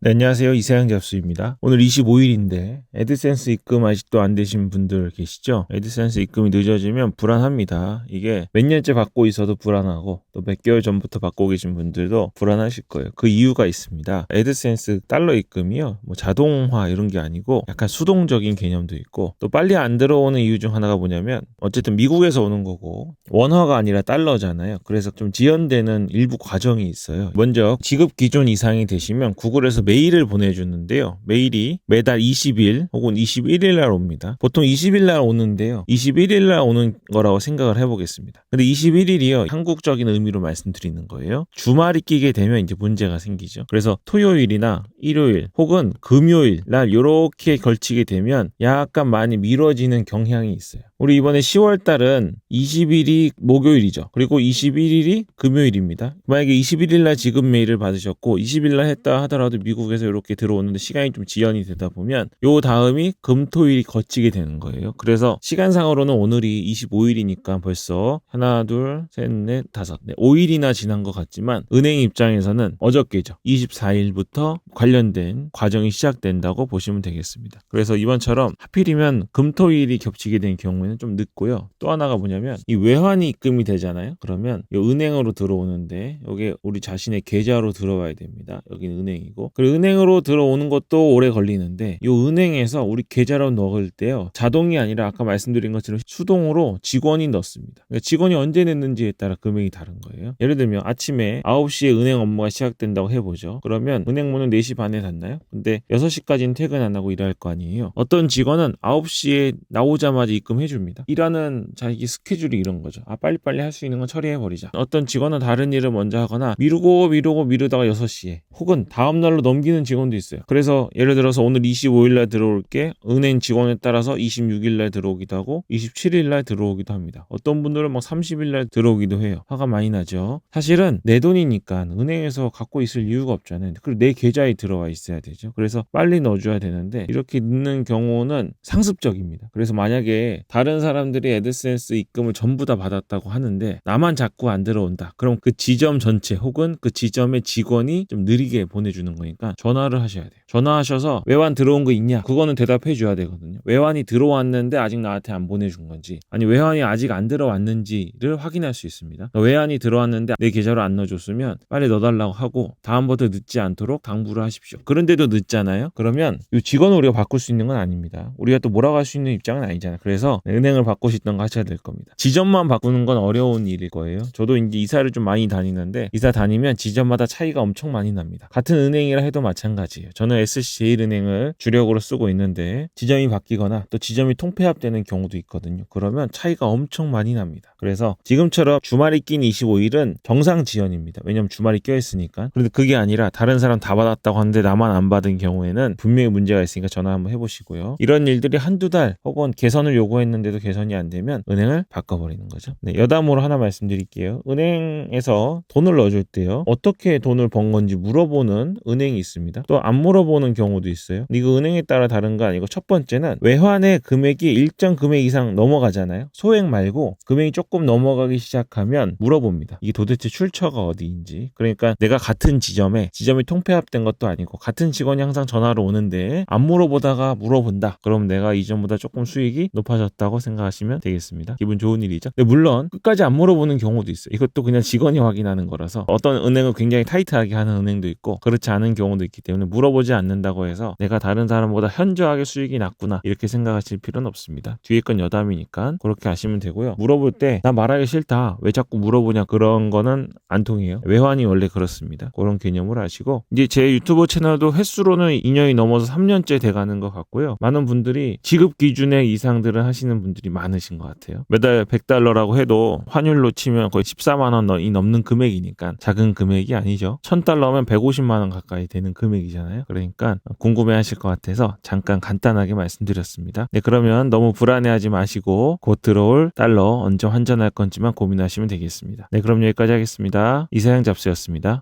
네, 안녕하세요. 이세영 잡수입니다. 오늘 25일인데 에드센스 입금 아직도 안 되신 분들 계시죠? 에드센스 입금이 늦어지면 불안합니다. 이게 몇 년째 받고 있어도 불안하고 또 몇 개월 전부터 받고 계신 분들도 불안하실 거예요. 그 이유가 있습니다. 에드센스 달러 입금이요. 뭐 자동화 이런 게 아니고 약간 수동적인 개념도 있고 또 빨리 안 들어오는 이유 중 하나가 뭐냐면 어쨌든 미국에서 오는 거고 원화가 아니라 달러잖아요. 그래서 좀 지연되는 일부 과정이 있어요. 먼저 지급 기준 이상이 되시면 구글에서 메일을 보내주는데요. 메일이 매달 20일 혹은 21일 날 옵니다. 보통 20일 날 오는데요. 21일 날 오는 거라고 생각을 해보겠습니다. 근데 21일이요. 한국적인 의미로 말씀드리는 거예요. 주말이 끼게 되면 이제 문제가 생기죠. 그래서 토요일이나 일요일 혹은 금요일 날 이렇게 걸치게 되면 약간 많이 미뤄지는 경향이 있어요. 우리 이번에 10월 달은 20일이 목요일이죠. 그리고 21일이 금요일입니다. 만약에 21일 날 지급 메일을 받으셨고 20일 날 했다 하더라도 미국에서 이렇게 들어오는데 시간이 좀 지연이 되다 보면 요 다음이 금토일이 거치게 되는 거예요. 그래서 시간상으로는 오늘이 25일이니까 벌써 하나, 둘, 셋, 넷, 다섯, 네, 5일이나 지난 것 같지만 은행 입장에서는 어저께죠. 24일부터 관련된 과정이 시작된다고 보시면 되겠습니다. 그래서 이번처럼 하필이면 금토일이 겹치게 된 경우에 는 좀 늦고요. 또 하나가 뭐냐면 이 외환이 입금이 되잖아요. 그러면 이 은행으로 들어오는데 여기 우리 자신의 계좌로 들어와야 됩니다. 여기는 은행이고 그리고 은행으로 들어오는 것도 오래 걸리는데 이 은행에서 우리 계좌로 넣을 때요. 자동이 아니라 아까 말씀드린 것처럼 수동으로 직원이 넣습니다. 그러니까 직원이 언제 냈는지에 따라 금액이 다른 거예요. 예를 들면 아침에 9시에 은행 업무가 시작된다고 해보죠. 그러면 은행 문은 4시 반에 닫나요? 근데 6시까지는 퇴근 안 하고 일할 거 아니에요. 어떤 직원은 9시에 나오자마자 입금해 줍니다. 일하는 자기 스케줄이 이런 거죠. 아 빨리빨리 할 수 있는 건 처리해 버리자. 어떤 직원은 다른 일을 먼저 하거나 미루고 미루고 미루다가 6시에 혹은 다음 날로 넘기는 직원도 있어요. 그래서 예를 들어서 오늘 25일 날 들어올 게 은행 직원에 따라서 26일 날 들어오기도 하고 27일 날 들어오기도 합니다. 어떤 분들은 막 30일 날 들어오기도 해요. 화가 많이 나죠. 사실은 내 돈이니까 은행에서 갖고 있을 이유가 없잖아요. 그리고 내 계좌에 들어와 있어야 되죠. 그래서 빨리 넣어줘야 되는데 이렇게 늦는 경우는 상습적입니다. 그래서 만약에 다른 사람들이 에드센스 입금을 전부 다 받았다고 하는데 나만 자꾸 안 들어온다. 그럼 그 지점 전체 혹은 그 지점의 직원이 좀 느리게 보내주는 거니까 전화를 하셔야 돼요. 전화하셔서 외환 들어온 거 있냐? 그거는 대답해 줘야 되거든요. 외환이 들어왔는데 아직 나한테 안 보내준 건지 아니 외환이 아직 안 들어왔는지를 확인할 수 있습니다. 그러니까 외환이 들어왔는데 내 계좌로 안 넣어줬으면 빨리 넣어달라고 하고 다음부터 늦지 않도록 당부를 하십시오. 그런데도 늦잖아요. 그러면 이 직원을 우리가 바꿀 수 있는 건 아닙니다. 우리가 또 몰아갈 수 있는 입장은 아니잖아요. 그래서 은행을 바꾸시던가 하셔야 될 겁니다. 지점만 바꾸는 건 어려운 일일 거예요. 저도 이제 이사를 좀 많이 다니는데 이사 다니면 지점마다 차이가 엄청 많이 납니다. 같은 은행이라 해도 마찬가지예요. 저는 SC제일은행을 주력으로 쓰고 있는데 지점이 바뀌거나 또 지점이 통폐합되는 경우도 있거든요. 그러면 차이가 엄청 많이 납니다. 그래서 지금처럼 주말이 낀 25일은 정상 지연입니다. 왜냐면 주말이 껴있으니까. 그런데 그게 아니라 다른 사람 다 받았다고 하는데 나만 안 받은 경우에는 분명히 문제가 있으니까 전화 한번 해보시고요. 이런 일들이 한두 달 혹은 개선을 요구했는데 도 개선이 안 되면 은행을 바꿔버리는 거죠. 네, 여담으로 하나 말씀드릴게요. 은행에서 돈을 넣어줄 때요. 어떻게 돈을 번 건지 물어보는 은행이 있습니다. 또 안 물어보는 경우도 있어요. 이거 은행에 따라 다른 거 아니고 첫 번째는 외환의 금액이 일정 금액 이상 넘어가잖아요. 소액 말고 금액이 조금 넘어가기 시작하면 물어봅니다. 이게 도대체 출처가 어디인지. 그러니까 내가 같은 지점에 지점이 통폐합된 것도 아니고 같은 직원이 항상 전화로 오는데 안 물어보다가 물어본다. 그럼 내가 이전보다 조금 수익이 높아졌다고 생각하시면 되겠습니다. 기분 좋은 일이죠. 근데 물론 끝까지 안 물어보는 경우도 있어요. 이것도 그냥 직원이 확인하는 거라서 어떤 은행은 굉장히 타이트하게 하는 은행도 있고 그렇지 않은 경우도 있기 때문에 물어보지 않는다고 해서 내가 다른 사람보다 현저하게 수익이 낮구나 이렇게 생각하실 필요는 없습니다. 뒤에 건 여담이니까 그렇게 하시면 되고요. 물어볼 때 나 말하기 싫다. 왜 자꾸 물어보냐 그런 거는 안 통해요. 외환이 원래 그렇습니다. 그런 개념을 아시고 이제 제 유튜브 채널도 횟수로는 2년이 넘어서 3년째 돼가는 것 같고요. 많은 분들이 지급 기준의 이상들을 하시는 분들이 많으신 것 같아요. 매달 100달러라고 해도 환율로 치면 거의 14만 원이 넘는 금액이니까 작은 금액이 아니죠. 1000달러면 150만 원 가까이 되는 금액이잖아요. 그러니까 궁금해 하실 것 같아서 잠깐 간단하게 말씀드렸습니다. 네, 그러면 너무 불안해하지 마시고 곧 들어올 달러 언제 환전할 건지만 고민하시면 되겠습니다. 네, 그럼 여기까지 하겠습니다. 이사양 잡스였습니다.